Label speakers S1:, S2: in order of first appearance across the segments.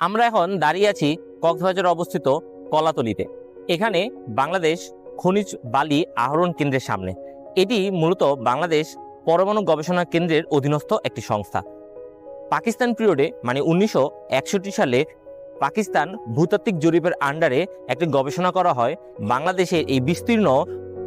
S1: আমরা এখন দাঁড়িয়ে আছি কক্সবাজার অবস্থিত কলাতলিতে। এখানে বাংলাদেশ খনিজ বালি আহরণ কেন্দ্রের সামনে। এটি মূলত বাংলাদেশ পরমাণু গবেষণা কেন্দ্রের অধীনস্থ একটি সংস্থা। পাকিস্তান পিরিয়ডে মানে উনিশশো একষট্টি সালে, পাকিস্তান ভূতাত্ত্বিক জরিপের আন্ডারে একটি গবেষণা করা হয় বাংলাদেশের এই বিস্তীর্ণ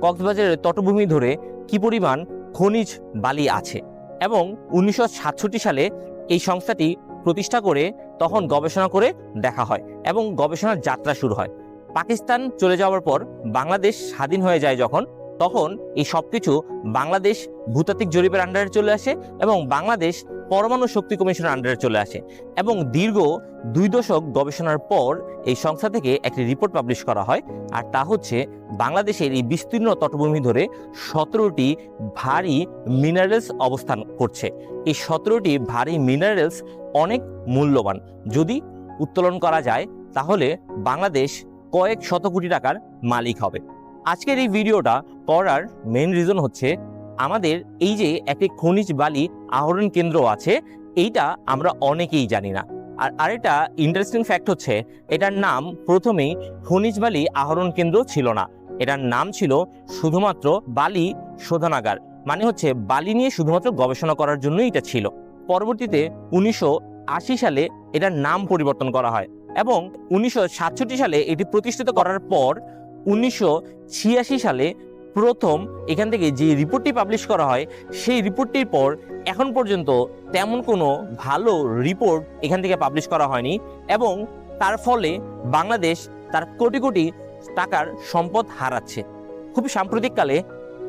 S1: কক্সবাজারের তটভূমি ধরে কি পরিমাণ খনিজ বালি আছে। এবং উনিশশো সাতষট্টি সালে এই সংস্থাটি প্রতিষ্ঠা করে তখন গবেষণা করে দেখা হয় এবং গবেষণার যাত্রা শুরু হয়। পাকিস্তান চলে যাওয়ার পর বাংলাদেশ স্বাধীন হয়ে যায় যখন, তখন এই সব কিছু বাংলাদেশ ভূতাত্ত্বিক জরিপের আন্ডারে চলে আসে এবং বাংলাদেশ পরমাণু শক্তি কমিশনের আন্ডারে চলে আসে এবং দীর্ঘ দুই দশক গবেষণার পর এই সংস্থা থেকে একটি রিপোর্ট পাবলিশ করা হয় আর তা হচ্ছে বাংলাদেশের এই বিস্তীর্ণ তটভূমি ধরে সতেরোটি ভারী মিনারেলস অবস্থান করছে। এই সতেরোটি ভারী মিনারেলস অনেক মূল্যবান। যদি উত্তোলন করা যায়, তাহলে বাংলাদেশ কয়েক শত কোটি টাকার মালিক হবে। আজকের এই ভিডিওটা করার মেন রিজন হচ্ছে আমাদের এই যে একটি খনিজ বালি আহরণ কেন্দ্র আছে, এইটা আমরা অনেকেই জানি না। আর আরেকটা ইন্টারেস্টিং ফ্যাক্ট হচ্ছে, এটার নাম প্রথমেই খনিজ বালি আহরণ কেন্দ্র ছিল না। এটার নাম ছিল শুধুমাত্র বালি শোধনাগার মানে হচ্ছে বালি নিয়ে শুধুমাত্র গবেষণা করার জন্যই এটা ছিল। পরবর্তীতে উনিশশো আশি সালে এটার নাম পরিবর্তন করা হয় এবং উনিশশো সাতষট্টি সালে এটি প্রতিষ্ঠিত করার পর উনিশশো ছিয়াশি সালে প্রথম এখান থেকে যে রিপোর্টটি পাবলিশ করা হয়, সেই রিপোর্টটির পর এখন পর্যন্ত তেমন কোনো ভালো রিপোর্ট এখান থেকে পাবলিশ করা হয়নি এবং তার ফলে বাংলাদেশ তার কোটি কোটি টাকার সম্পদ হারাচ্ছে। খুব সাম্প্রতিককালে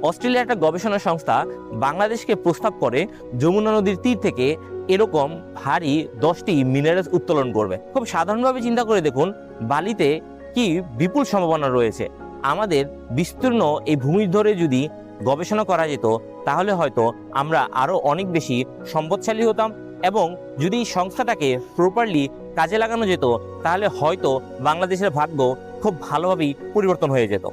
S1: অস্ট্রেলিয়ার একটা গবেষণা সংস্থা বাংলাদেশকে প্রস্তাব করে যমুনা নদীর তীর থেকে এরকম ভারী দশটি মিনারেলস উত্তোলন করবে। খুব সাধারণভাবে চিন্তা করে দেখুন, বালিতে কি বিপুল সম্ভাবনা রয়েছে। আমাদের বিস্তীর্ণ এই ভূমির ধরে যদি গবেষণা করা যেত, তাহলে হয়তো আমরা আরও অনেক বেশি সম্পদশালী হতাম এবং যদি সংস্থাটাকে প্রপারলি কাজে লাগানো যেত, তাহলে হয়তো বাংলাদেশের ভাগ্য খুব ভালোভাবেই পরিবর্তন হয়ে যেত।